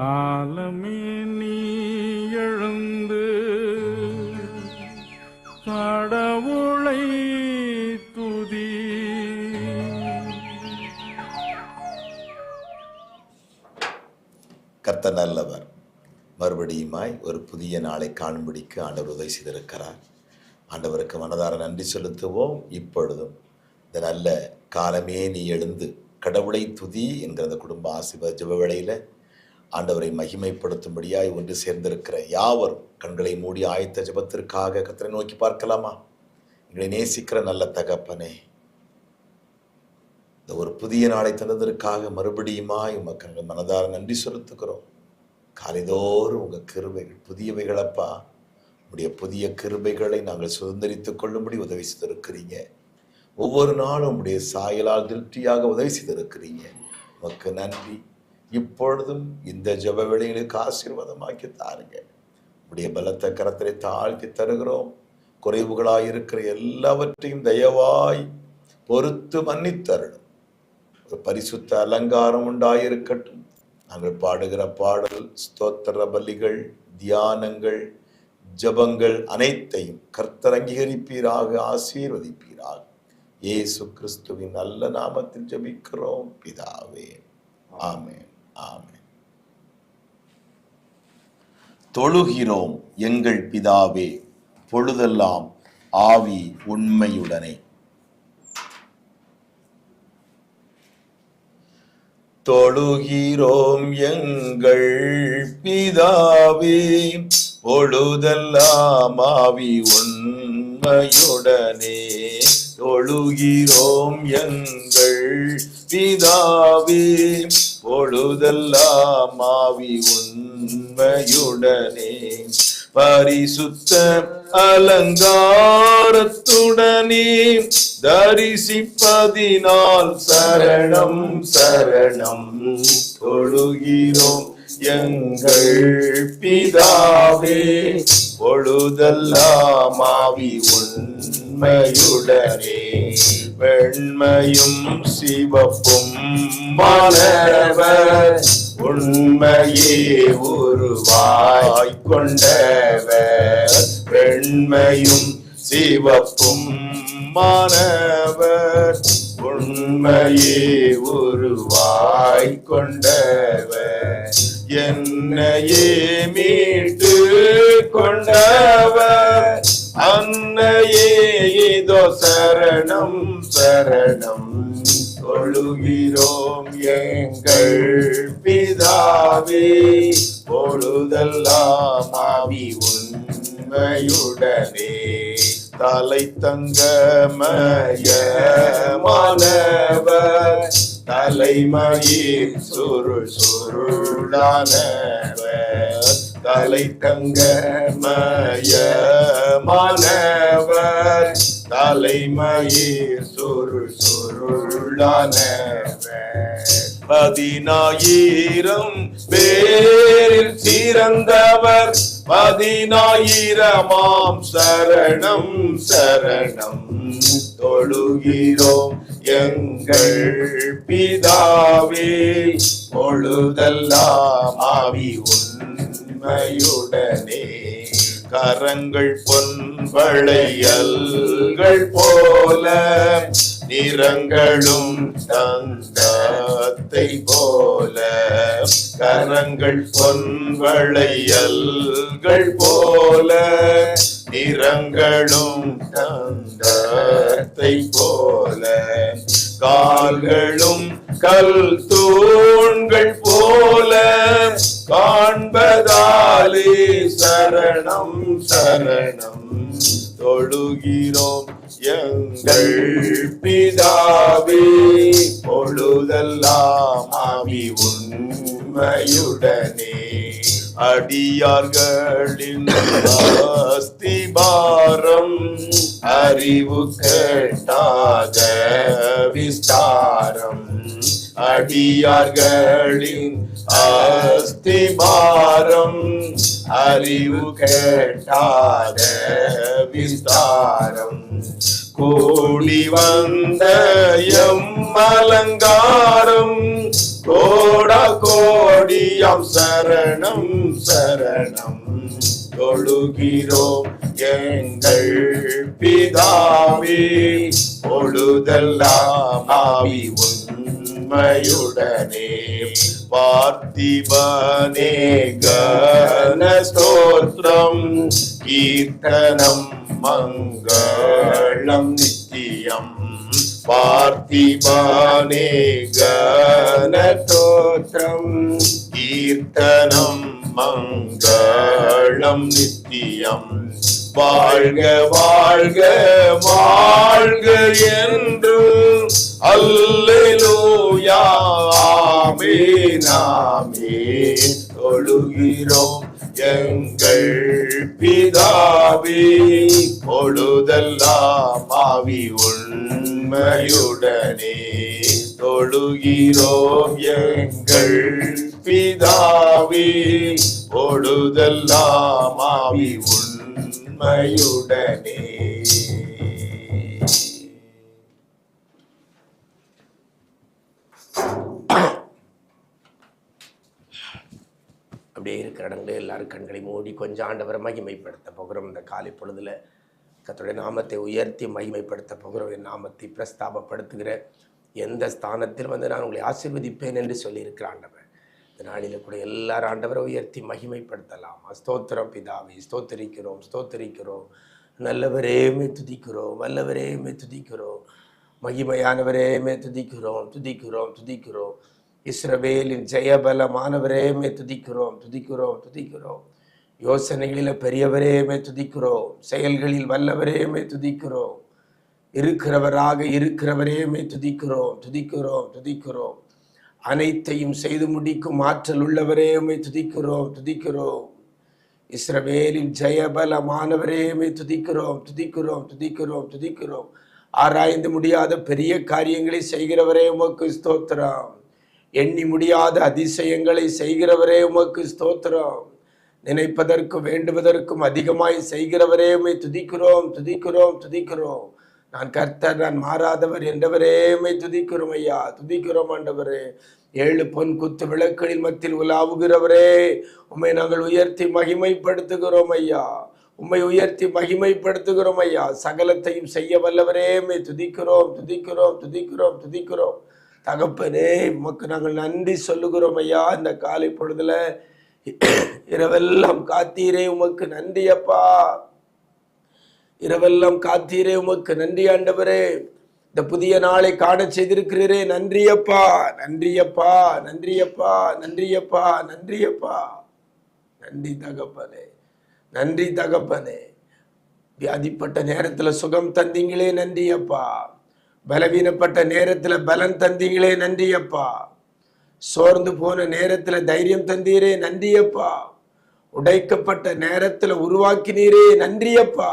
காலமே நீ எழுந்து கடவுளை துதி. கர்த்த நல்லவர். மறுபடியுமாய் ஒரு புதிய நாளை காணும்படிக்கு ஆண்டவர் உதவி செய்திருக்கிறார். ஆண்டவருக்கு மனதார நன்றி செலுத்துவோம். இப்பொழுதும் இந்த நல்ல காலமே நீ எழுந்து கடவுளை துதி என்கிற அந்த குடும்ப ஆசிர்வாத ஜெப வேளையில் ஆண்டவரை மகிமைப்படுத்தும்படியாய் ஒன்று சேர்ந்திருக்கிற யாவரும் கண்களை மூடி ஆயத்த ஜெபத்திற்காக கத்தரை நோக்கி பார்க்கலாமா? எங்களை நேசிக்கிற நல்ல தகப்பனே இந்த ஒரு புதிய நாளை தந்ததற்காக மறுபடியுமாய் உமக்கு மனதார நன்றி செலுத்துக்கிறோம் காலைதோறும் உங்கள் கிருபைகள் புதியவைகளப்பா உடைய புதிய கிருபைகளை நாங்கள் சுதந்திரித்துக் கொள்ளும்படி உதவி செய்திருக்கிறீங்க. ஒவ்வொரு நாளும் உடைய சாயலால் திருப்தியாக உதவி செய்திருக்கிறீங்க. உமக்கு நன்றி. இப்பொழுதும் இந்த ஜப வேளைகளுக்கு ஆசீர்வாதமாக்கி தாருங்க உடைய பலத்த கரத்திலே தாழ்த்தி தருகிறோம். குறைவுகளாய் இருக்கிற எல்லாவற்றையும் தயவாய் பொறுத்து மன்னித்தருளும் ஒரு பரிசுத்த அலங்காரம் உண்டாயிருக்கட்டும். நாங்கள் பாடுகிற பாடல் ஸ்தோத்திர பலிகள் தியானங்கள் ஜபங்கள் அனைத்தையும் கர்த்தர் அங்கீகரிப்பீராக ஆசீர்வதிப்பீராக. இயேசு கிறிஸ்துவின் நல்ல நாமத்தில் ஜெபிக்கிறோம். பிதாவே. ஆமேன். தொழுகிறோம் எங்கள் பிதாவே பொழுதெல்லாம் ஆவி உண்மையுடனே. தொழுகிறோம் எங்கள் பிதாவே பொழுதெல்லாம் ஆவி உண்மையுடனே. தொழுகிறோம் எங்கள் பிதாவே பொழுதெல்லாம் ஆவி உண்மையுடனே. பரிசுத்த அலங்காரத்துடனே தரிசிப்பதினால் சரணம் சரணம் தொழுகிறோம் எங்கள் பிதாவே. பொழுதெல்லாம் ஆவி உண்மையுடனே. வெண்மையும் சிவப்பும் மாணவர் உண்மையே உருவாய் கொண்டவர் வெண்மையும் சிவப்பும் மாணவர் உண்மையே உருவாய் கொண்டவர் என்னையே மீட்டு கொண்டவர் அன்னையே இதோ சரணம் சரணம் தொழுகிறோம் எங்கள் பிதாவே. பொழுதெல்லாம் ஆவி உண்மையுடனே. தலை தங்கமயமானவர் தலைமயிர் சுருள் சுருளானவர். தலை தங்கமயமானவர் தலைமயிர் சுருள் சுருளானவர் பதினாயிரம் பேரில் சிறந்தவர் பதினாயிரமாம் சரணம் சரணம் தொழுகிறோம். எங்கள் பிதாவே பொழுதெல்லாம் ஆவி உண்மையுடனே கரங்கள் பொன் வளையல்கள் போல நிறங்களும் தந்தத்தை போல கரங்கள் பொன்வளையல்கள் போல நிறங்களும் தந்தத்தை போல கால்களும் கல் தூண்கள் போல காண்பதாலே சரணம் சரணம். தொழுகிறோம். எங்கள் பிதாவே பொழுதெல்லாம் அவி உண்மையுடனே. அடியார்களின் அஸ்திபாரம் அறிவு கேட்டாக விஸ்தாரம். அடியார்களின் அஸ்திபாரம் அறிவு கேட்டாத விஸ்தாரம். கூடி வந்த எம் அலங்காரம் கோட கோடியம் சரணம் சரணம். தொழுகிறோம் எங்கள் பிதாவே பொழுதெல்லாம் ஆவி உண்மையுடனே பார்த்திபனே கனஸ்தோத்திரம் கீர்த்தனம் மங்களம் நித்தியம். பார்த்திபானே கனதோத்திரம் கீர்த்தனம் மங்களம் நித்தியம். வாழ்க வாழ்க வாழ்க என்று அல்லேலூயா ஆமென் ஆமென். தொழுகிறோம் எங்கள் பிதாவே பொழுதெல்லாம் ஆவி உண்மையுடனே. தொழுகிறோம் எங்கள் பிதாவே பொழுதெல்லாம் ஆவி உண்மையுடனே. அப்படியே இருக்கிற இடங்களே எல்லாரும் கண்களை மூடி கொஞ்சம் ஆண்டவரை மகிமைப்படுத்த போகிறோம். இந்த காலை பொழுதில் கத்தோடைய நாமத்தை உயர்த்தி மகிமைப்படுத்த போகிறோம். என் நாமத்தை பிரஸ்தாபப்படுத்துகிற எந்த ஸ்தானத்தில் வந்து நான் உங்களை ஆசீர்வதிப்பேன் என்று சொல்லியிருக்கிற ஆண்டவர். இந்த நாளில் கூட எல்லாரும் ஆண்டவரை உயர்த்தி மகிமைப்படுத்தலாம். ஸ்தோத்திரம் பிதாவை ஸ்தோத்தரிக்கிறோம் ஸ்தோத்தரிக்கிறோம். நல்லவரேமே துதிக்கிறோம். வல்லவரேமே துதிக்கிறோம். மகிமையானவரேமே துதிக்கிறோம் துதிக்கிறோம் துதிக்கிறோம். இஸ்ரவேலின் ஜெயபலமானவரேமே துதிக்கிறோம் துதிக்கிறோம் துதிக்கிறோம். யோசனைகளில் பெரியவரேமே துதிக்கிறோம். செயல்களில் வல்லவரேமே துதிக்கிறோம். இருக்கிறவராக இருக்கிறவரேமே துதிக்கிறோம் துதிக்கிறோம் துதிக்கிறோம். அனைத்தையும் செய்து முடிக்கும் ஆற்றல் உள்ளவரையுமே துதிக்கிறோம் துதிக்கிறோம். இஸ்ரவேலின் ஜெயபலமானவரே துதிக்கிறோம் துதிக்கிறோம் துதிக்கிறோம் துதிக்கிறோம். ஆராய்ந்து முடியாத பெரிய காரியங்களை செய்கிறவரே உமக்கு ஸ்தோத்திரம். எண்ணி முடியாத அதிசயங்களை செய்கிறவரே உமக்கு ஸ்தோத்திரம். நினைப்பதற்கும் வேண்டுவதற்கும் அதிகமாய் செய்கிறவரே உமை துதிக்கிறோம் துதிக்கிறோம் துதிக்கிறோம். நான் கர்த்தர் நான் மாறாதவர் என்றவரே உமை துதிக்கிறோம் ஐயா துதிக்கிறோம் ஆண்டவரே. ஏழு பொன் குத்து விளக்குகளின் மத்தியில் உலாவுகிறவரே உண்மை நாங்கள் உயர்த்தி மகிமைப்படுத்துகிறோம் ஐயா. உம்மை உயர்த்தி மகிமைப்படுத்துகிறோம் ஐயா. சகலத்தையும் செய்ய வல்லவரே உம்மை துதிக்கிறோம் துதிக்கிறோம் துதிக்கிறோம் துதிக்கிறோம். தகப்பனே உமக்கு நாங்கள் நன்றி சொல்லுகிறோம் ஐயா. இந்த காலை பொழுதுல இரவெல்லாம் காத்தீரே உமக்கு நன்றி அப்பா. இரவெல்லாம் காத்தீரே உமக்கு நன்றி ஆண்டவரே. இந்த புதிய நாளை காண செய்திருக்கிறீரே. நன்றியப்பா நன்றியப்பா நன்றியப்பா நன்றியப்பா நன்றியப்பா நன்றி தகப்பனே நன்றி தகப்பனே. வியாதிப்பட்ட நேரத்துல சுகம் தந்தீங்களே நன்றியப்பா பலவீனப்பட்ட நேரத்துல பலன் தந்தீங்களே நன்றியப்பா. சோர்ந்து போன நேரத்துல தைரியம் தந்தீரே நன்றியப்பா. உடைக்கப்பட்ட நேரத்துல உருவாக்கினீரே நன்றியப்பா.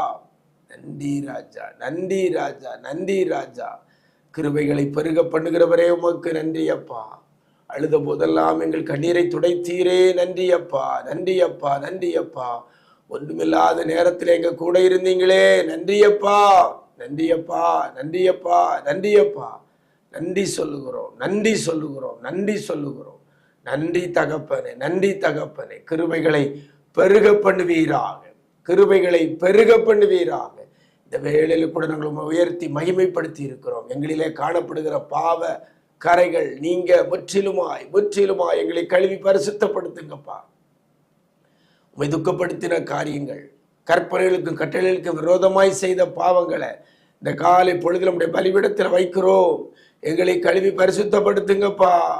நன்றி ராஜா நன்றி ராஜா நன்றி ராஜா. கிருபைகளை பெருக பண்ணுகிறவரே உமக்கு நன்றி அப்பா அழுத போதெல்லாம் எங்கள் கண்ணீரை துடைத்தீரே நன்றி அப்பா நன்றி அப்பா நன்றி அப்பா ஒன்றுமில்லாத நேரத்தில் எங்க கூட இருந்தீங்களே நன்றியப்பா. நன்றியப்பா நன்றியப்பா நன்றியப்பா. நன்றி சொல்லுகிறோம் நன்றி சொல்லுகிறோம் நன்றி சொல்லுகிறோம். நன்றி தகப்பனே நன்றி தகப்பனே. கிருபைகளை பெருக பண்ணுவீராக. கிருபைகளை பெருக பண்ணுவீராக. இந்த வேளையில் கூட நாங்கள் உயர்த்தி மகிமைப்படுத்தி இருக்கிறோம். எங்களிலே காணப்படுகிற பாவ கரைகள் நீங்க முற்றிலுமாய் முற்றிலுமாய் எங்களை கழுவி பரிசுத்தப்படுத்துங்கப்பா. உமை துக்கப்படுத்தின காரியங்கள் கற்பனைகளுக்கும் கட்டளைகளுக்கும் விரோதமாய் செய்த பாவங்களை இந்த காலை பொழுதில் நம்முடைய பலிபிடத்தில் வைக்கிறோம். எங்களை கழுவி பரிசுத்தப்படுத்துங்கப்பா.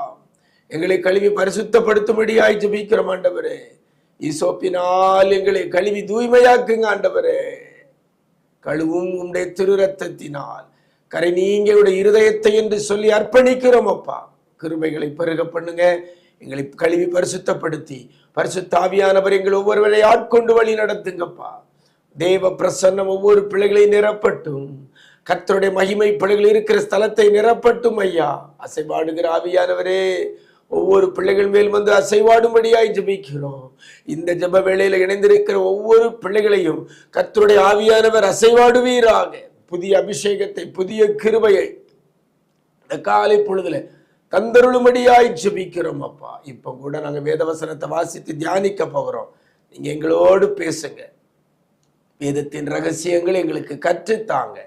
எங்களை கழுவி பரிசுத்தப்படுத்தும்படியாய் ஜெபிக்கிறோம் ஆண்டவரே. ஈசோப்பினால் எங்களை கழுவி தூய்மையாக்குங்க ஆண்டவரே. கழுவும் உடைய திரு ரத்தத்தினால் கரை நீங்க இருதயத்தை என்று சொல்லி அர்ப்பணிக்கிறோம் அப்பா. கிருபைகளை பெருக பண்ணுங்க. எங்களை கழுவி பரிசுத்தப்படுத்தி. பரிசுத்தாவியானவர் எங்கள் ஒவ்வொருவரை ஆட்கொண்டு வழி நடத்துங்கப்பா. தேவ பிரசன்னம் ஒவ்வொரு பிள்ளைகளையும் நிரப்பட்டும். கர்த்தருடைய மகிமை பிள்ளைகள் இருக்கிற ஸ்தலத்தை நிரப்பட்டும் ஐயா. அசைபாடுகிற ஆவியானவரே ஒவ்வொரு பிள்ளைகள் மேல் வந்து அசைவாடும்படியாய் ஜபிக்கிறோம். இந்த ஜப வேளையில இணைந்திருக்கிற ஒவ்வொரு பிள்ளைகளையும் கத்தருடைய ஆவியானவர் அசைவாடுவீராக. புதிய அபிஷேகத்தை புதிய கிருபையை இந்த காலை பொழுதுல தந்தருளும்படியாய் ஜபிக்கிறோம் அப்பா. இப்ப கூட நாங்க வேதவசனத்தை வாசித்து தியானிக்க போகிறோம். நீங்க எங்களோடு பேசுங்க. வேதத்தின் ரகசியங்கள் எங்களுக்கு கற்றுத்தாங்க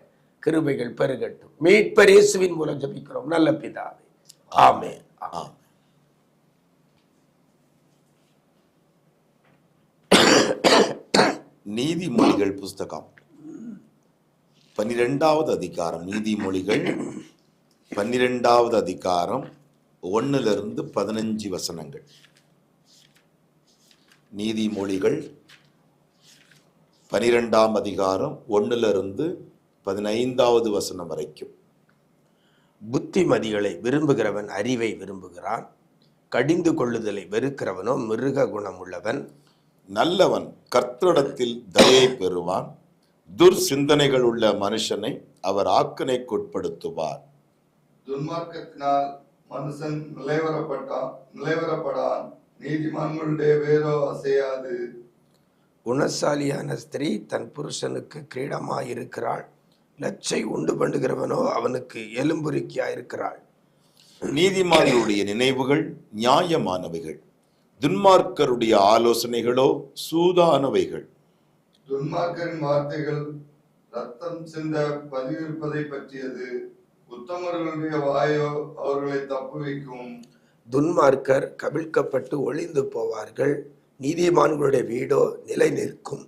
கிருபைகள் பெருகட்டும். மீட்பர் இயேசுவின் மூலம் ஜபிக்கிறோம். நல்ல பிதாவே. ஆமே ஆம் நீதிமொழிகள் புஸ்தகம். பன்னிரெண்டாவது அதிகாரம். நீதிமொழிகள் பன்னிரெண்டாவது அதிகாரம் ஒன்னிலிருந்து பதினஞ்சு வசனங்கள். நீதிமொழிகள் பனிரெண்டாம் அதிகாரம் ஒன்னிலிருந்து பதினைந்தாவது வசனம் வரைக்கும். புத்திமதிகளை விரும்புகிறவன் அறிவை விரும்புகிறான். கடிந்து கொள்ளுதலை வெறுக்கிறவனோ மிருக குணமுள்ளவன். நல்லவன் கர்த்தரிடத்தில் தயை பெறுவான். துர்சிந்தனைகள் உள்ள மனுஷனை அவர் ஆக்கனைக்குட்படுத்துவார் துன்மார்க்கத்தினால் மனுஷன் நிலைவரப்பட்டான் நிலைவரப்படான். நீதிமான்களுடைய வேரோ அசையாது. குணசாலியான ஸ்திரீ தன் புருஷனுக்கு கிரீடமாயிருக்கிறாள். லச்சை உண்டு பண்ணுகிறவனோ அவனுக்கு எலும்புருக்கியாயிருக்கிறாள் நீதிமான்களுடைய நினைவுகள் நியாயமானவைகள். துன்மார்க்கருடைய ஆலோசனைகளோ சூதானவைகள். துன்மார்க்கரின் வார்த்தைகள் ரத்தம் சிந்த பதிவிருப்பதை பற்றியது. உத்தமர்களுடைய வாயோ அவர்களை தப்புவிக்கும் துன்மார்க்கர் கவிழ்க்கப்பட்டு ஒளிந்து போவார்கள். நீதிமான்களுடைய வீடோ நிலை நிற்கும்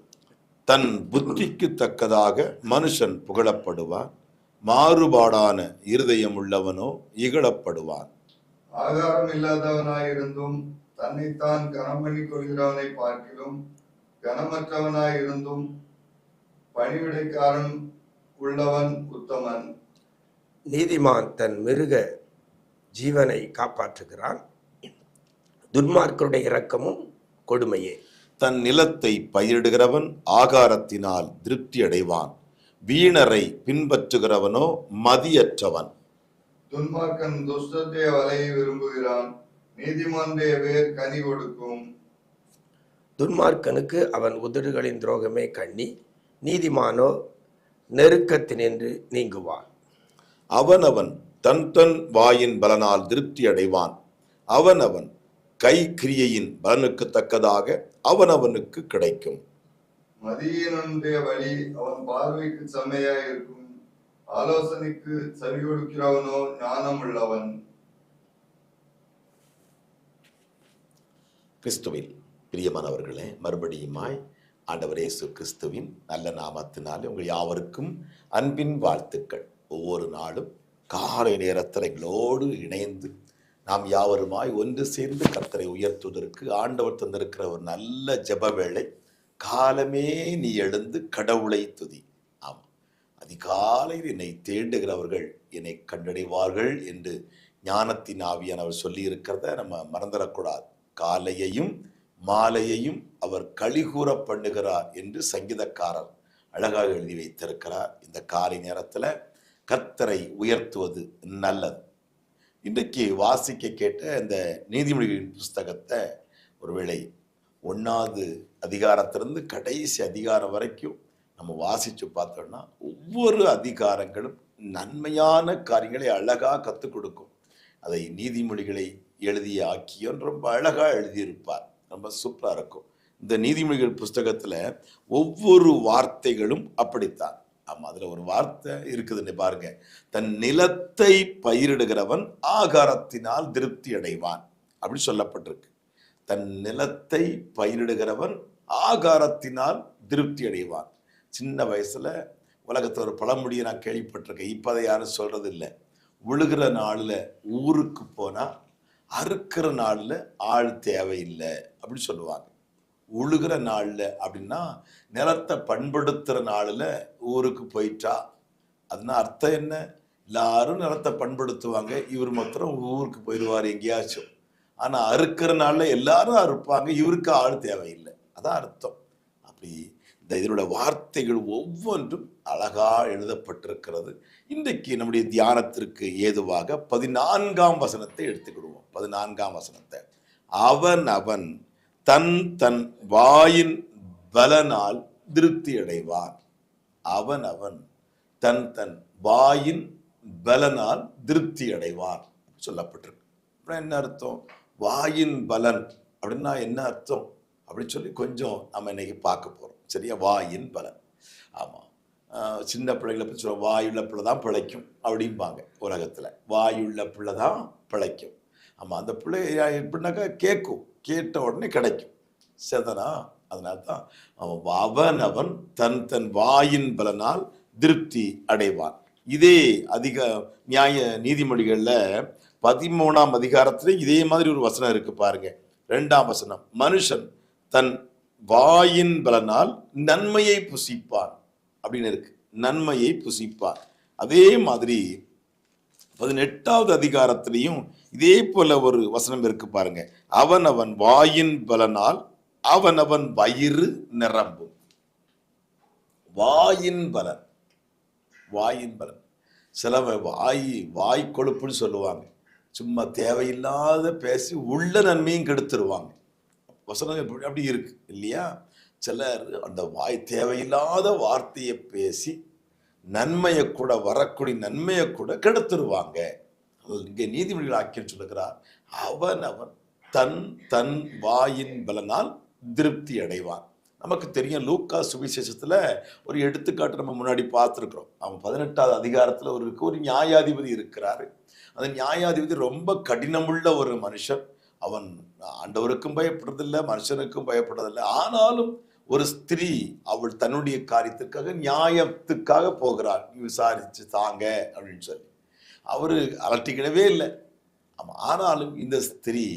தன் புத்திக்கு தக்கதாக மனுஷன் புகழப்படுவான் மாறுபாடான இருதயம் உள்ளவனோ இகழப்படுவான். ஆகாரம் இல்லாதவனாயிருந்தும் தன்னைத்தான் கனம் பண்ணிக் கொள்கிறவனை பார்க்கிலும் கனமற்றவனாயிருந்தும் பணிவிடைக்காரன் உள்ளவன் உத்தமன். நீதிமான் தன் மிருக ஜீவனை காப்பாற்றுகிறான். துன்மார்க்கருடைய இரக்கமும் கொடுமையே. தன் நிலத்தை பயிரிடுகிறவன் ஆகாரத்தினால் திருப்தி அடைவான் வீணரை பின்பற்றுகிறவனோ மதியற்றவன். துன்மார்க்கன் துஷ்டத்தைய வலையை விரும்புகிறான். நீதிமானுடைய வேர் கனி கொடுக்கும். துன்மார்க்கனுக்கு அவன் உதடுகளின் துரோகமே கண்ணி நீதிமானோ நெருக்கத்தினின்று நீங்குவான். அவனவன் தன் தன் வாயின் பலனால் திருப்தி அடைவான் அவனவன் கை கிரியையின் பலனுக்கு தக்கதாக அவனவனுக்கு கிடைக்கும். மதியனுடைய வழி அவன் பார்வைக்கு இருக்கும் ஆலோசனைக்கு செவி கொடுக்கிறவனோ ஞானம் உள்ளவன் கிறிஸ்துவில் பிரியமானவர்களே மறுபடியுமாய் ஆண்டவர் இயேசு கிறிஸ்துவின் நல்ல நாமத்தினாலே உங்கள் யாவருக்கும் அன்பின் வாழ்த்துக்கள். ஒவ்வொரு நாளும் காலை நேரத்தில் எங்களோடு இணைந்து நாம் யாவருமாய் ஒன்று சேர்ந்து கர்த்தரை உயர்த்துவதற்கு ஆண்டவர் தந்திருக்கிற ஒரு நல்ல ஜப வேளை காலமே நீ எழுந்து கடவுளை துதி. ஆமாம் அதிகாலையில் என்னை தேடுகிறவர்கள் என்னை கண்டடைவார்கள் என்று ஞானத்தின் ஆவியானவர் சொல்லியிருக்கிறத நம்ம மறந்துடக்கூடாது. காலையையும் மாலையையும் அவர் கழிகூற பண்ணுகிறார் என்று சங்கீதக்காரர் அழகாக எழுதி வைத்திருக்கிறார். இந்த காலை நேரத்தில் கர்த்தரை உயர்த்துவது நல்லது. இன்றைக்கு வாசிக்க கேட்ட இந்த நீதிமொழிகளின் புஸ்தகத்தை ஒருவேளை ஒன்றாவது அதிகாரத்திலிருந்து கடைசி அதிகாரம் வரைக்கும் நம்ம வாசித்து பார்த்தோம்னா ஒவ்வொரு அதிகாரங்களும் நன்மையான காரியங்களை அழகாக கற்றுக் கொடுக்கும். அதை நீதிமொழிகளை எழுதிய ஆக்கியோன் ரொம்ப அழகாக எழுதியிருப்பார். ரொம்ப சூப்பராக இருக்கும். இந்த நீதிமொழிகள் புஸ்தகத்தில் ஒவ்வொரு வார்த்தைகளும் அப்படித்தான். ஆமாம் அதில் ஒரு வார்த்தை இருக்குதுன்னு பாருங்க. தன் நிலத்தை பயிரிடுகிறவன் ஆகாரத்தினால் திருப்தி அடைவான். அப்படி சொல்லப்பட்டிருக்கு. தன் நிலத்தை பயிரிடுகிறவன் ஆகாரத்தினால் திருப்தி அடைவான். சின்ன வயசுல உலகத்தில் ஒரு பழமொழியை நான் கேள்விப்பட்டிருக்கேன். இப்போ அதை யாரும் சொல்றது இல்லை உழுகிற நாளில் ஊருக்கு போனால் அறுக்கிற நாளில் ஆள் தேவையில்லை. அப்படி சொல்லுவாங்க. உழுகிற நாளில் அப்படின்னா நிலத்தை பண்படுத்துகிற நாளில் ஊருக்கு போயிட்டா. அதுனா அர்த்தம் என்ன? எல்லாரும் நிலத்தை பண்படுத்துவாங்க. இவர் மாத்திரம் ஊருக்கு போயிடுவார் எங்கேயாச்சும். ஆனால் அறுக்கிற நாளில் எல்லாரும் அறுப்பாங்க. இவருக்கு ஆள் தேவையில்லை. அதான் அர்த்தம். அப்படி இந்த இதனுடைய வார்த்தைகள் ஒவ்வொன்றும் அழகாக எழுதப்பட்டிருக்கிறது. இன்றைக்கு நம்முடைய தியானத்திற்கு ஏதுவாக பதினான்காம் வசனத்தை எடுத்துக்கிடுவோம். பதினான்காம் வசனத்தை. அவன் அவன் தன் தன் வாயின் பலனால் திருப்தி அடைவார் அவன் அவன் தன் தன் வாயின் பலனால் திருப்தி அடைவார் சொல்லப்பட்டிருக்கு. அப்புறம் என்ன அர்த்தம்? வாயின் பலன் அப்படின்னா என்ன அர்த்தம்? அப்படின்னு சொல்லி கொஞ்சம் நம்ம இன்னைக்கு பார்க்க போகிறோம் சரியா? வாயின் பலன். ஆமாம் சின்ன பிள்ளைகளை பற்றி சொல்ல வாயுள்ள பிள்ளை தான் பிழைக்கும் அப்படிம்பாங்க உலகத்தில். வாயுள்ள பிள்ளை தான் பிழைக்கும். ஆமாம் அந்த பிள்ளை எப்படின்னாக்கா கேட்கும் கேட்ட உடனே கிடைக்கும். செதனா அதனால தான் அவன் அவன் அவன் தன் தன் வாயின் பலனால் திருப்தி அடைவான். இதே அதிக நியாய நீதிமொழிகளில் பதிமூணாம் அதிகாரத்துல இதே மாதிரி ஒரு வசனம் இருக்கு பாருங்க. ரெண்டாம் வசனம் மனுஷன் தன் வாயின் பலனால் நன்மையை புசிப்பான். அப்படின்னு இருக்கு. நன்மையை புசிப்பான். அதே மாதிரி பதினெட்டாவது அதிகாரத்திலையும் இதே போல ஒரு வசனம் இருக்கு பாருங்க. அவன் அவன் வாயின் பலனால் அவன் அவன் வயிறு நிரம்பும். வாயின் பலன். வாயின் பலன். சிலவ வாய் வாய் கொழுப்புன்னு சொல்லுவாங்க. சும்மா தேவையில்லாத பேசி உள்ள நன்மையும் கெடுத்துருவாங்க. வசனம் அப்படி இருக்கு இல்லையா? சிலர் அந்த வாய் தேவையில்லாத வார்த்தையை பேசி நன்மையை கூட வரக்கூடிய நன்மையை கூட கெடுத்துருவாங்க. இங்கே நீதிமொழிகள் ஆக்கியம் சொல்லுகிறார். அவன் அவன் தன் தன் வாயின் பலனால் திருப்தி அடைவான். நமக்கு தெரியும் லூக்கா சுவிசேஷத்தில் ஒரு எடுத்துக்காட்டு நம்ம முன்னாடி பார்த்துருக்குறோம். அவன் பதினெட்டாவது அதிகாரத்தில் ஒரு ஒரு நியாயாதிபதி இருக்கிறாரு. அந்த நியாயாதிபதி ரொம்ப கடினமுள்ள ஒரு மனுஷன். அவன் ஆண்டவருக்கும் பயப்படுறதில்லை மனுஷனுக்கும் பயப்படுறதில்லை. ஆனாலும் ஒரு ஸ்திரீ அவள் தன்னுடைய காரியத்திற்காக நியாயத்துக்காக போகிறாள். நீ விசாரிச்சு தாங்க அப்படின்னு சொல்லி. அவர் அலட்டிக்கிடவே இல்லை. ஆமாம் ஆனாலும் இந்த ஸ்திரீ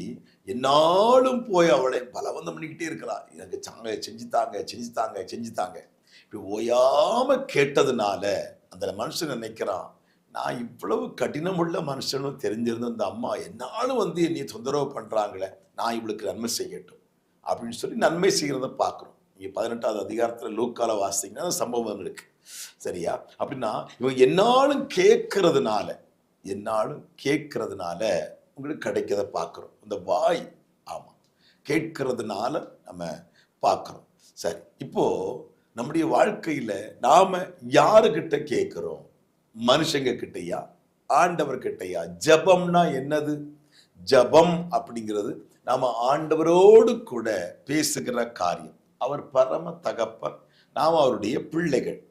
என்னாலும் போய் அவளை பலவந்தம் பண்ணிக்கிட்டே இருக்கிறா. எனக்கு சாங்க செஞ்சுத்தாங்க செஞ்சுத்தாங்க செஞ்சுத்தாங்க இப்படி ஓயாம கேட்டதுனால அந்த மனுஷன் நினைக்கிறான் நான் இவ்வளவு கடினமுள்ள மனுஷனும் தெரிஞ்சிருந்த அந்த அம்மா என்னாலும் வந்து என்னை தொந்தரவு பண்றாங்களே நான் இவளுக்கு நன்மை செய்யட்டும் அப்படின்னு சொல்லி நன்மை செய்கிறத பார்க்குறோம். இங்கே பதினெட்டாவது அதிகாரத்தில் லூக்கால வாசிங்கன்னா அந்த சம்பவம் இருக்கு. சரியா? அப்படின்னா இவங்க என்னாலும் கேட்கறதுனால என்னாலும் கேட்கறதுனால உங்களுக்கு கிடைக்கிறத பார்க்குறோம். இந்த வாய் ஆமாம் கேட்கறதுனால நம்ம பார்க்குறோம். சரி இப்போது நம்முடைய வாழ்க்கையில் நாம் யாருக்கிட்ட கேட்குறோம்? மனுஷங்க கிட்டையா ஆண்டவர்கிட்டையா? ஜபம்னா என்னது? ஜபம் அப்படிங்கிறது நாம் ஆண்டவரோடு கூட பேசுகிற காரியம். அவர் பரம தகப்பன் நாம் அவருடைய பிள்ளைகள்.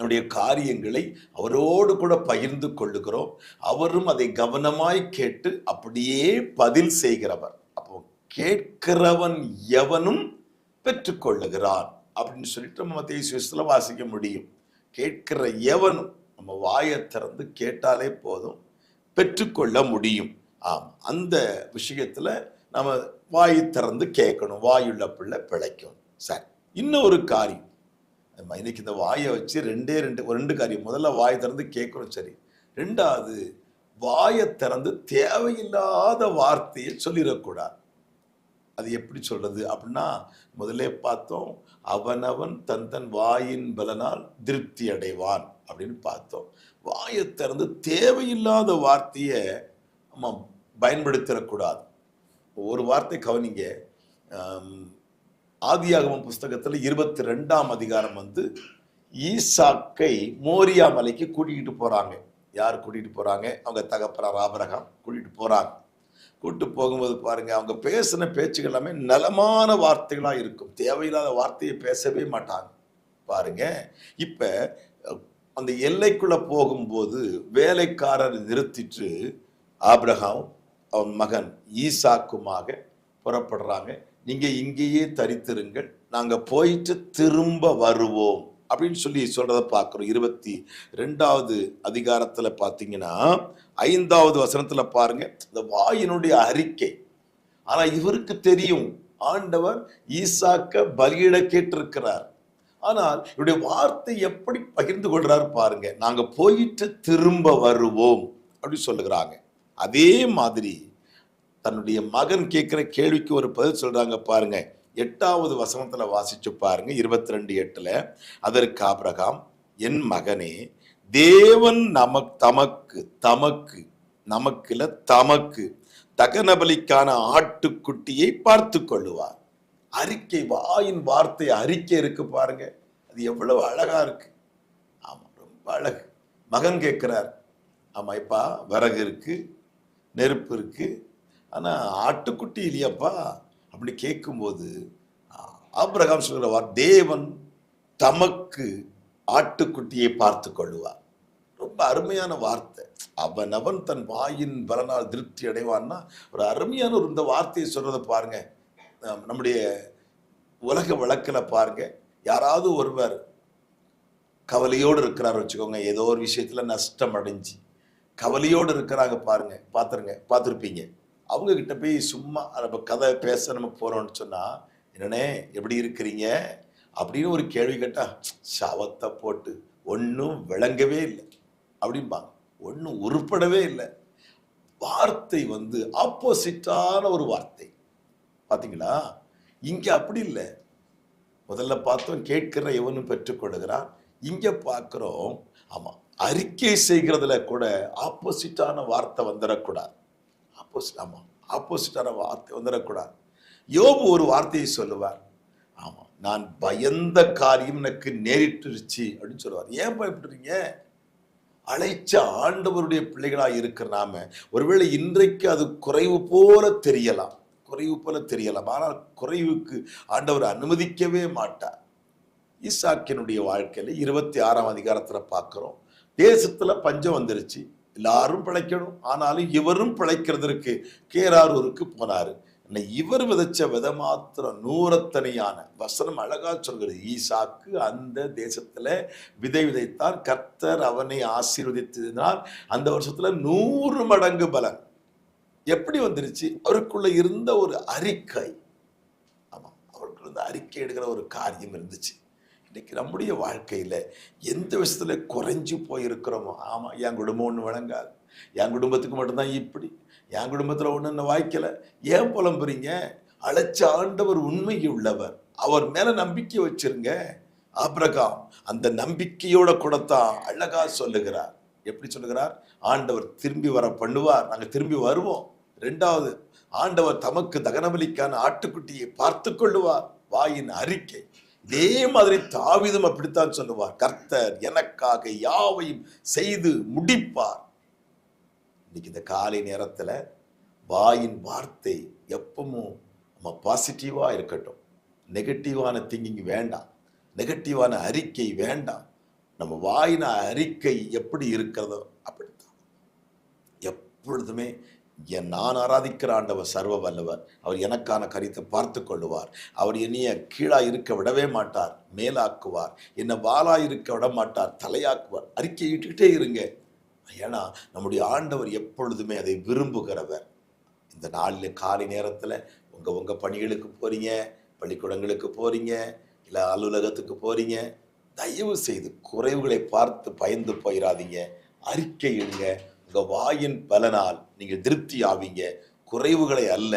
நம்முடைய காரியங்களை அவரோடு கூட பகிர்ந்து கொள்ளுகிறோம். அவரும் அதை கவனமாய் கேட்டு அப்படியே பதில் செய்கிறவர். அப்போ கேட்கிறவன் எவனும் பெற்றுக்கொள்ளுகிறான் அப்படின்னு சொல்லிட்டு நம்ம தேசியத்தில் வாசிக்க முடியும். கேட்கிற எவனும் நம்ம வாயை திறந்து கேட்டாலே போதும் பெற்றுக்கொள்ள முடியும். ஆம் அந்த விஷயத்துல நம்ம வாயை திறந்து கேட்கணும் வாயுள்ள பிள்ளை பிழைக்கும். சரி இன்னொரு காரியம். இன்னைக்கு இந்த வாயை வச்சு ரெண்டே ரெண்டு ஒரு ரெண்டு காரியம். முதல்ல வாய் திறந்து கேட்கணும் சரி. ரெண்டாவது வாயை திறந்து தேவையில்லாத வார்த்தையை சொல்லிடக்கூடாது. அது எப்படி சொல்றது? அப்படின்னா முதல்ல பார்த்தோம் அவனவன் தன் தன் வாயின் பலனால் திருப்தி அடைவான் அப்படின்னு பார்த்தோம். வாயை திறந்து தேவையில்லாத வார்த்தையை நம்ம பயன்படுத்திடக்கூடாது. ஒரு வார்த்தை கவனிங்க. ஆம், ஆதியாகமம் புஸ்தகத்தில் இருபத்தி ரெண்டாம் அதிகாரம் வந்து ஈசாக்கை மோரியா மலைக்கு கூட்டிகிட்டு போகிறாங்க யார் கூட்டிகிட்டு போகிறாங்க அவங்க தகப்பனார் ஆபரகம் கூட்டிகிட்டு போகிறாங்க கூட்டு போகும்போது பாருங்கள் அவங்க பேசின பேச்சுகள் எல்லாமே நலமான வார்த்தைகளாக இருக்கும். தேவையில்லாத வார்த்தையை பேசவே மாட்டாங்க. பாருங்க இப்போ அந்த எல்லைக்குள்ளே போகும்போது வேலைக்காரர் நிறுத்திட்டு ஆப்ரஹாம் அவன் மகன் ஈசாக்குமாக புறப்படுறாங்க. நீங்கள் இங்கேயே தரித்திருங்கள். நாங்கள் போயிட்டு திரும்ப வருவோம். அப்படின்னு சொல்லி சொல்கிறத பார்க்குறோம். இருபத்தி ரெண்டாவது அதிகாரத்தில் பார்த்தீங்கன்னா ஐந்தாவது வசனத்தில் பாருங்கள் இந்த வாயினுடைய அறிக்கை. ஆனால் இவருக்கு தெரியும். ஆண்டவர் ஈசாக்க பலியிட கேட்டிருக்கிறார். ஆனால் இவருடைய வார்த்தை எப்படி பகிர்ந்து கொள்றாரு பாருங்க. நாங்கள் போயிட்டு திரும்ப வருவோம். அப்படி சொல்லுகிறாங்க. அதே மாதிரி தன்னுடைய மகன் கேட்குற கேள்விக்கு ஒரு பதில் சொல்கிறாங்க பாருங்க. எட்டாவது வசனத்தில் வாசிச்சு பாருங்க இருபத்தி ரெண்டு எட்டில். அதற்கு ஆபிரகாம் என் மகனே தேவன் நமக் தமக்கு தமக்கு நமக்குல தமக்கு தகனபலிக்கான ஆட்டுக்குட்டியை பார்த்து கொள்ளுவார். அறிக்கை வாயின் வார்த்தை அறிக்கை இருக்கு பாருங்க. அது எவ்வளவு அழகா இருக்கு. ஆமா ரொம்ப அழகு. மகன் கேட்கிறார் ஆமா இப்பா விறகு இருக்கு நெருப்பு இருக்குது ஆனால் ஆட்டுக்குட்டி இல்லையாப்பா. அப்படி கேட்கும்போது ஆப்ரகாம் சொல்கிறவார் தேவன் தமக்கு ஆட்டுக்குட்டியை பார்த்து கொள்ளுவார். ரொம்ப அருமையான வார்த்தை. அவன் அவன் தன் வாயின் பலனால் திருப்தி அடைவான்னா ஒரு அருமையான ஒரு இந்த வார்த்தையை சொல்றதை பாருங்க. நம்முடைய உலக வழக்கில் பாருங்க. யாராவது ஒருவர் கவலையோடு இருக்கிறார் வச்சுக்கோங்க. ஏதோ ஒரு விஷயத்துல நஷ்டம் அடைஞ்சு கவலையோடு இருக்கிறாங்க பாருங்க. பார்த்துருங்க பார்த்துருப்பீங்க. அவங்க கிட்ட போய் சும்மா நம்ம கதை பேச நம்ம போறோம்னு சொன்னா என்னண்ணே எப்படி இருக்கிறீங்க? அப்படின்னு ஒரு கேள்வி கேட்டா சவத்தை போட்டு ஒன்றும் விளங்கவே இல்லை அப்படிம்பாங்க. ஒன்றும் உருப்படவே இல்லை. வார்த்தை வந்து ஆப்போசிட்டான ஒரு வார்த்தை. பார்த்தீங்களா இங்கே அப்படி இல்லை. முதல்ல பார்த்தோம் கேட்கிற எவனும் பெற்றுக்கொள்கிறான் இங்கே பார்க்குறோம் ஆமாம் அறிக்கை செய்கிறதுல கூட ஆப்போசிட்டான வார்த்தை வந்துடக்கூடாது. ஆப்போசிட் ஆமாம் ஆப்போசிட்டான வார்த்தை வந்துடக்கூடாது யோபு ஒரு வார்த்தையை சொல்லுவார். ஆமாம் நான் பயந்த காரியம் எனக்கு நேரிட்டுருச்சு அப்படின்னு சொல்லுவார். ஏன் பயப்படுறீங்க? அழைச்ச ஆண்டவருடைய பிள்ளைகளாக இருக்கிற நாம ஒருவேளை இன்றைக்கு அது குறைவு போல தெரியலாம். குறைவு போல தெரியலாம். ஆனால் குறைவுக்கு ஆண்டவர் அனுமதிக்கவே மாட்டார். ஈசாக்கினுடைய வாழ்க்கையில் இருபத்தி ஆறாம் அதிகாரத்தில் பார்க்குறோம். தேசத்தில் பஞ்சம் வந்துருச்சு. எல்லாரும் பிழைக்கணும். ஆனாலும் இவரும் பிழைக்கிறதற்கு கேராரூருக்கு போனார். ஆனா இவர் விதைச்ச விதை மாத்திரம் நூறத்தனையான வசனம் அழகா சொல்கிறது. ஈசாக்கு அந்த தேசத்துல விதை விதைத்தார். கர்த்தர் அவனை ஆசீர்வதித்ததினால் அந்த வருஷத்துல நூறு மடங்கு பலன். எப்படி வந்துருச்சு? அவருக்குள்ள இருந்த ஒரு அறிக்கை. ஆமா அவருக்குள்ள இருந்த அறிக்கை எடுக்கிற ஒரு காரியம் இருந்துச்சு. இன்றைக்கி நம்முடைய வாழ்க்கையில் எந்த விஷயத்தில் குறைஞ்சி போயிருக்கிறோமோ ஆமாம் என் குடும்பம் ஒன்று வழங்காது. என் குடும்பத்துக்கு மட்டும்தான் இப்படி. என் குடும்பத்தில் ஒன்று என்ன வாய்க்கல. ஏன் புலம்புறீங்க? அழைச்ச ஆண்டவர் உண்மை உள்ளவர். அவர் மேலே நம்பிக்கை வச்சிருங்க. அப்ரகாம் அந்த நம்பிக்கையோட கூடத்தான் அழகா சொல்லுகிறார். எப்படி சொல்லுகிறார்? ஆண்டவர் திரும்பி வர பண்ணுவார். நாங்கள் திரும்பி வருவோம். ரெண்டாவது ஆண்டவர் தமக்கு தகனபலிக்கான ஆட்டுக்குட்டியை பார்த்து கொள்ளுவார். வாயின் அறிக்கை. இதே மாதிரி தாவிதம் அப்படித்தான் சொல்லுவார். கர்த்தர் எனக்காக யாவையும் செய்து முடிப்பார். இன்னைக்கு இந்த காலை நேரத்துல வாயின் வார்த்தை எப்பவும் நம்ம பாசிட்டிவா இருக்கட்டும். நெகட்டிவான திங்கிங் வேண்டாம். நெகட்டிவான அறிக்கை வேண்டாம். நம்ம வாயின அறிக்கை எப்படி இருக்கிறதோ அப்படித்தான். எப்பொழுதுமே என் நான் ஆராதிக்கிற ஆண்டவர் சர்வ வல்லவர். அவர் எனக்கான கருத்தை பார்த்து கொள்ளுவார். அவர் என்னைய கீழாக இருக்க விடவே மாட்டார் மேலாக்குவார். என்னை வாலா இருக்க விட மாட்டார் தலையாக்குவார். அறிக்கையிட்டுக்கிட்டே இருங்க. ஏன்னா நம்முடைய ஆண்டவர் எப்பொழுதுமே அதை விரும்புகிறவர். இந்த நாளில் காலை நேரத்தில் உங்கள் உங்கள் பணிகளுக்கு போகிறீங்க பள்ளிக்கூடங்களுக்கு போகிறீங்க இல்லை அலுவலகத்துக்கு போகிறீங்க தயவு செய்து குறைவுகளை பார்த்து பயந்து போயிடாதீங்க அறிக்கை இடுங்க உங்கள் வாயின் பலனால் நீங்கள் திருப்தி ஆவீங்க. குறைவுகளை அல்ல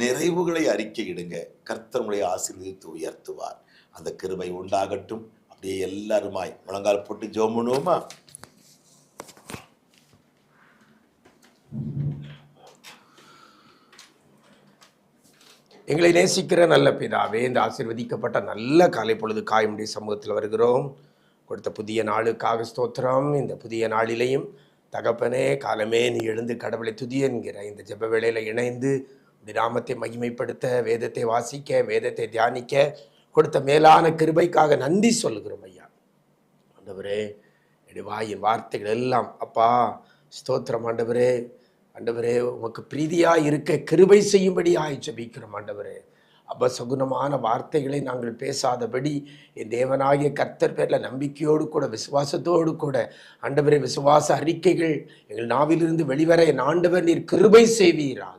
நிறைவுகளை அறிக்கையிடுங்க கர்த்தனுடைய ஆசீர்வதித்து உயர்த்துவார். அந்த கிருபை உண்டாகட்டும். அப்படியே எல்லாருமாய் முழங்கால் போட்டு ஜோம் பண்ணுவோமா எங்களை நேசிக்கிற நல்ல பிதாவே இந்த ஆசீர்வதிக்கப்பட்ட நல்ல காலை பொழுது காயமுடைய சமூகத்தில் வருகிறோம். கொடுத்த புதிய நாளுக்காக ஸ்தோத்திரம். இந்த புதிய நாளிலையும் தகப்பனே காலமே நீ எழுந்து கடவுளை துதி என்கிற இந்த ஜெப வேளையில் இணைந்து உடைய நாமத்தை மகிமைப்படுத்த வேதத்தை வாசிக்க வேதத்தை தியானிக்க கொடுத்த மேலான கிருபைக்காக நன்றி சொல்லுகிறோம் ஐயா. ஆண்டவரே என்னுடைய வாயின் வார்த்தைகள் எல்லாம் அப்பா ஸ்தோத்திரம் ஆண்டவரே. ஆண்டவரே உமக்கு பிரீதியாக இருக்க கிருபை செய்யும்படி ஜெபிக்கிறோம் ஆண்டவரே. அபசகுனமான வார்த்தைகளை நாங்கள் பேசாதபடி என் தேவனாகிய கர்த்தர் பேரில் நம்பிக்கையோடு கூட விசுவாசத்தோடு கூட ஆண்டவரே விசுவாச அறிக்கைகள் எங்கள் நாவிலிருந்து வெளிவர என் ஆண்டவர் நீர் கிருபை செய்வீராக.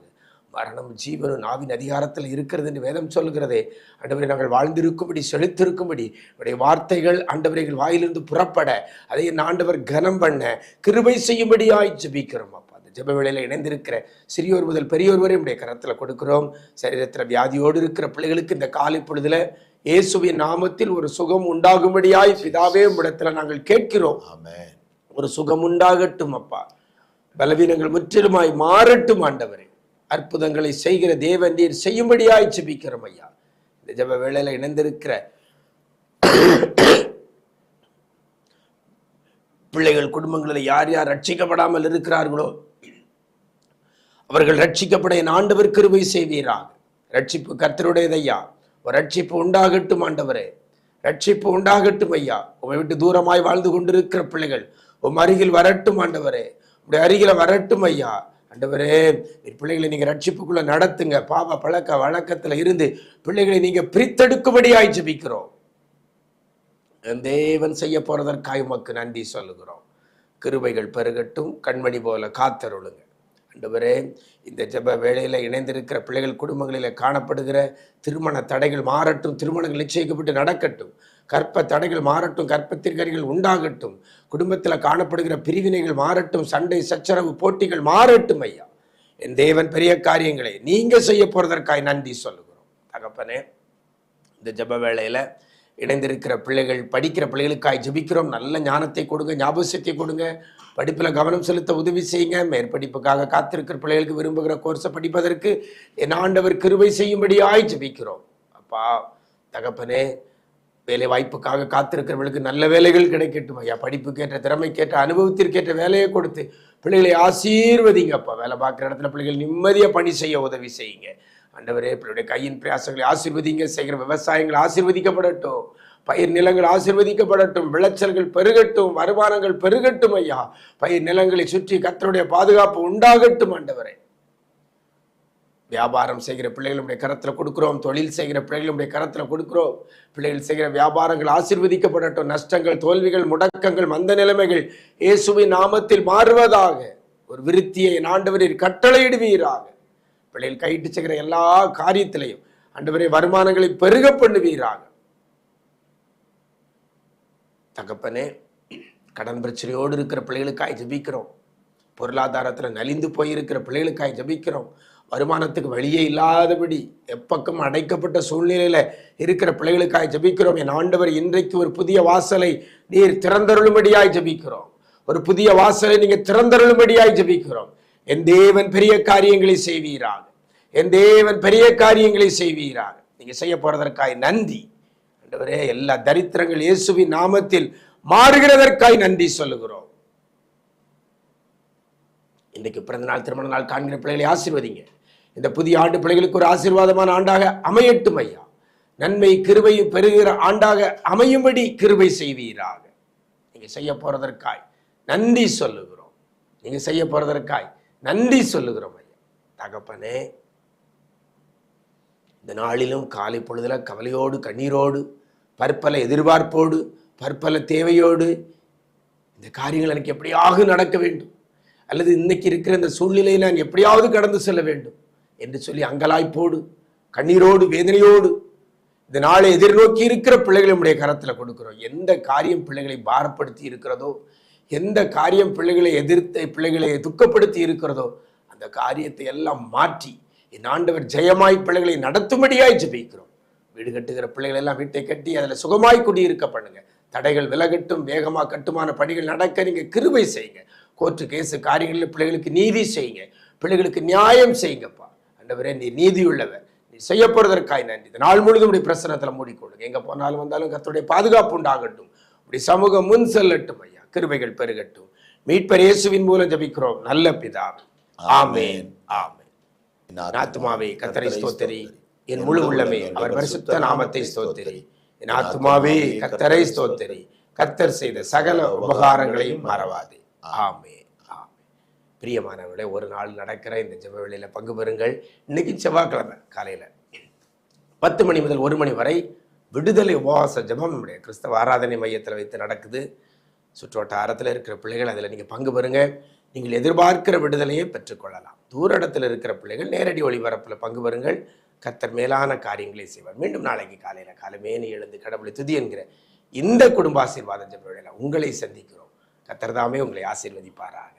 மரணம் ஜீவனும் நாவின் அதிகாரத்தில் இருக்கிறது என்று வேதம் சொல்கிறதே ஆண்டவரை நாங்கள் வாழ்ந்திருக்கும்படி செழித்திருக்கும்படி உடைய வார்த்தைகள் ஆண்டவரைகள் வாயிலிருந்து புறப்பட அதை என் ஆண்டவர் கனம் பண்ண கிருபை செய்யும்படியாய் ஜபிக்கிறோம் அப்பா. ஜெப வேளையில் இணைந்திருக்கிற சிறியோர் முதல் பெரியோர் வரை உடைய கரத்தில் கொடுக்கிறோம். சரீரத்தில் வியாதியோடு இருக்கிற பிள்ளைகளுக்கு இந்த காலை பொழுதுல இயேசுவின் நாமத்தில் ஒரு சுகம் உண்டாகும்படியாய் பிதாவே உம்மிடத்தில் நாங்கள் கேட்கிறோம். ஒரு சுகம் உண்டாகட்டும் அப்பா. பலவீனங்கள் முற்றிலுமாய் மாறட்டும் ஆண்டவரே. அற்புதங்களை செய்கிற தேவன் நீர் செய்யும்படியாய் ஜெபிக்கிறோம் ஐயா. இந்த ஜெப வேளையில இணைந்திருக்கிற பிள்ளைகள் குடும்பங்களில் யார் யார் ரட்சிக்கப்படாமல் இருக்கிறார்களோ அவர்கள் ரட்சிக்கப்பட என் ஆண்டவர் கிருபை செய்வீராக. ரட்சிப்பு கர்த்தருடையதையா ஒரு ரட்சிப்பு உண்டாகட்டும் ஆண்டவரே. ரட்சிப்பு உண்டாகட்டும் ஐயா. உமை விட்டு தூரமாய் வாழ்ந்து கொண்டிருக்கிற பிள்ளைகள் உம் அருகில் வரட்டும் ஆண்டவரே. உடைய அருகில வரட்டும் ஐயா. ஆண்டவரே பிள்ளைகளை நீங்க ரட்சிப்புக்குள்ள நடத்துங்க. பாவ பழக்க வழக்கத்துல இருந்து பிள்ளைகளை நீங்க பிரித்தெடுக்கும்படியாய் ஜபிக்கிறோம். தேவன் செய்ய போறதற்காய் உமக்கு நன்றி சொல்லுகிறோம். கிருபைகள் பெருகட்டும். கண்மணி போல காத்தருளுங்க. ஆண்டவரே இந்த ஜெப வேளையில் இணைந்திருக்கிற பிள்ளைகள் குடும்பங்களில் காணப்படுகிற திருமண தடைகள் மாறட்டும் திருமணங்கள் நிச்சயிக்கப்பட்டு நடக்கட்டும். கற்ப தடைகள் மாறட்டும் கற்பத்திற்கரிகள் உண்டாகட்டும். குடும்பத்தில் காணப்படுகிற பிரிவினைகள் மாறட்டும் சண்டை சச்சரவு போட்டிகள் மாறட்டும் ஐயா. என் தேவன் பெரிய காரியங்களை நீங்கள் செய்ய போகிறதற்காய் நன்றி சொல்லுகிறோம். தகப்பனே இந்த ஜெப வேளையில் இணைந்திருக்கிற பிள்ளைகள் படிக்கிற பிள்ளைகளுக்காய் ஜெபிக்கிறோம். நல்ல ஞானத்தை கொடுங்க ஞாபகத்தை கொடுங்க. படிப்பில் கவனம் செலுத்த உதவி செய்யுங்க. மேற்படிப்புக்காக காத்திருக்கிற பிள்ளைகளுக்கு விரும்புகிற கோர்ஸை படிப்பதற்கு என் ஆண்டவர் கிருபை செய்யும்படியாய் வைக்கிறோம் அப்பா தகப்பனே வேலை வாய்ப்புக்காக காத்திருக்கிறவர்களுக்கு நல்ல வேலைகள் கிடைக்கட்டும் ஐயா. படிப்புக்கேற்ற திறமைக்கேற்ற அனுபவத்திற்கேற்ற வேலையை கொடுத்து பிள்ளைகளை ஆசீர்வதிங்கப்பா வேலை பார்க்குற இடத்துல பிள்ளைகள் நிம்மதியாக பணி செய்ய உதவி செய்யுங்க. ஆண்டவரே பிள்ளையுடைய கையின் பிரயாசங்களை ஆசீர்வதிங்க. செய்கிற விவசாயங்கள் ஆசீர்வதிக்கப்படட்டும். பயிர் நிலங்கள் ஆசிர்வதிக்கப்படட்டும் விளைச்சல்கள் பெருகட்டும் வருமானங்கள் பெருகட்டும் ஐயா. பயிர் நிலங்களை சுற்றி கத்தருடைய பாதுகாப்பு உண்டாகட்டும் ஆண்டவரே. வியாபாரம் செய்கிற பிள்ளைகளுடைய கரத்தில் கொடுக்குறோம் தொழில் செய்கிற பிள்ளைகளுடைய கரத்தில் கொடுக்குறோம். பிள்ளைகள் செய்கிற வியாபாரங்கள் ஆசிர்வதிக்கப்படட்டும் நஷ்டங்கள் தோல்விகள் முடக்கங்கள் மந்த நிலைமைகள் இயேசுவின் நாமத்தில் மாறுவதாக. ஒரு விருத்தியை ஆண்டவரில் கட்டளையிடுவீராக. பிள்ளைகள் கையிட்டு செய்கிற எல்லா காரியத்திலையும் ஆண்டவரை வருமானங்களை பெருக பண்ணுவீராக. தகப்பனே கடன் பிரச்சனையோடு இருக்கிற பிள்ளைகளுக்காய் ஜபிக்கிறோம். பொருளாதாரத்தில் நலிந்து போயிருக்கிற பிள்ளைகளுக்காய் ஜபிக்கிறோம். வருமானத்துக்கு வழியே இல்லாதபடி எப்பக்கம் அடைக்கப்பட்ட சூழ்நிலையில் இருக்கிற பிள்ளைகளுக்காய் ஜபிக்கிறோம். என் ஆண்டவர் இன்றைக்கு ஒரு புதிய வாசலை நீர் திறந்தருளும்படியாய் ஜெபிக்கிறோம். ஒரு புதிய வாசலை நீங்கள் திறந்தருளும்படியாய் ஜபிக்கிறோம். என் தேவன் பெரிய காரியங்களை செய்வீராக. என் தேவன் பெரிய காரியங்களை செய்வீராக. நீங்கள் செய்ய போகிறதற்காய் நன்றி. ஆண்டவரே எல்லா தரித்திரங்கள் இயேசுவின் நாமத்தில் மாறுகிறதற்காய் நன்றி சொல்லுகிறோம். இன்றைக்கு பிறந்த நாள் திருமண நாள் காண்கிற பிள்ளைகளை ஆசிர்வதிங்க. இந்த புதிய ஆண்டு பிள்ளைகளுக்கு ஒரு ஆசீர்வாதமான ஆண்டாக அமையட்டும் ஐயா. நன்மை கிருபையும் பெறுகிற ஆண்டாக அமையும்படி கிருபை செய்வீராக. நீங்க செய்ய போறதற்காய் நன்றி சொல்லுகிறோம். நீங்க செய்ய போறதற்காய் நன்றி சொல்லுகிறோம் ஐயா. தகப்பனே இந்த நாளிலும் காலை பொழுதுல கவலையோடு கண்ணீரோடு பற்பல எதிர்பார்ப்போடு பற்பல தேவையோடு இந்த காரியங்கள் எனக்கு எப்படியாக நடக்க வேண்டும்? அல்லது இன்னைக்கு இருக்கிற இந்த சூழ்நிலையை நான் எப்படியாவது கடந்து செல்ல வேண்டும்? என்று சொல்லி அங்கலாய்ப்போடு கண்ணீரோடு வேதனையோடு இந்த நாளை எதிர்நோக்கி இருக்கிற பிள்ளைகளை நம்முடைய கரத்தில் கொடுக்கிறோம். எந்த காரியம் பிள்ளைகளை பாரப்படுத்தி இருக்கிறதோ எந்த காரியம் பிள்ளைகளை எதிர்த்து பிள்ளைகளை துக்கப்படுத்தி இருக்கிறதோ அந்த காரியத்தை எல்லாம் மாற்றி என் ஆண்டவர் ஜெயமாய் பிள்ளைகளை நடத்தும்படியாய் ஜெபிக்கிறோம். வீடு கட்டுகிற பிள்ளைகள் எல்லாம் வீட்டை கட்டி அதில் சுகமாய் குடியிருக்க பண்ணுங்க. தடைகள் விலகட்டும் வேகமாக கட்டுமான பணிகள் நடக்க நீங்க கிருபை செய்யுங்க. கோர்ட்டு கேஸு காரியங்களில் பிள்ளைகளுக்கு நீதி செய்யுங்க. பிள்ளைகளுக்கு நியாயம் செய்யுங்கப்பா. ஆண்டவரே நீ நீதியுள்ளவர். நீ செய்ய போறதற்காய் நன்றி. இந்த நாள் முழுதும் உடைய பிரசனத்தில் மூடிக்கொள்ளுங்க. எங்க போனாலும் வந்தாலும் கர்த்தருடைய பாதுகாப்பு உண்டாகட்டும். உடைய சமூகம் முன் செல்லட்டும் ஐயா. கிருபைகள் பெருகட்டும். மீட்பர் இயேசுவின் மூலம் ஜெபிக்கிறோம். நல்ல பிதாவே. ஆமென். ஆமென். என் ஆத்துமாவே கத்தரை ஸ்தோத்திரி. என் முழு உள்ளமே. அவர் பரிசுத்த நாமத்தை ஸ்தோத்திரி. என் ஆத்துமாவே கத்தரை ஸ்தோத்திரி. கத்தர் செய்த சகல உபகாரங்களையும் மறவாதே. ஆமே ஆமே பிரியமானவர்களே ஒரு நாள் நடக்கிற இந்த ஜெப வேளையில பங்கு பெறுங்கள். இன்னைக்கு செவ்வாய்க்கிழமை காலையில பத்து மணி முதல் ஒரு மணி வரை விடுதலை உபவாச ஜெபம் நம்முடைய கிறிஸ்தவ ஆராதனை மையத்தில் வைத்து நடக்குது. சுற்றுவட்டாரத்தில் இருக்கிற பிள்ளைகள் அதில் நீங்கள் பங்கு பெறுங்க. நீங்கள் எதிர்பார்க்கிற விடுதலையை பெற்றுக்கொள்ளலாம். தூர இடத்துல இருக்கிற பிள்ளைகள் நேரடி ஒளிபரப்பில் பங்கு பெறுங்கள். கத்தர் மேலான காரியங்களை செய்வார். மீண்டும் நாளைக்கு காலையில் காலமேனு எழுந்து கடவுளை துதி என்கிற இந்த குடும்ப ஆசீர்வாத ஜெப உங்களை சந்திக்கிறோம். கத்தர் தாமே உங்களை ஆசீர்வதிப்பாராக.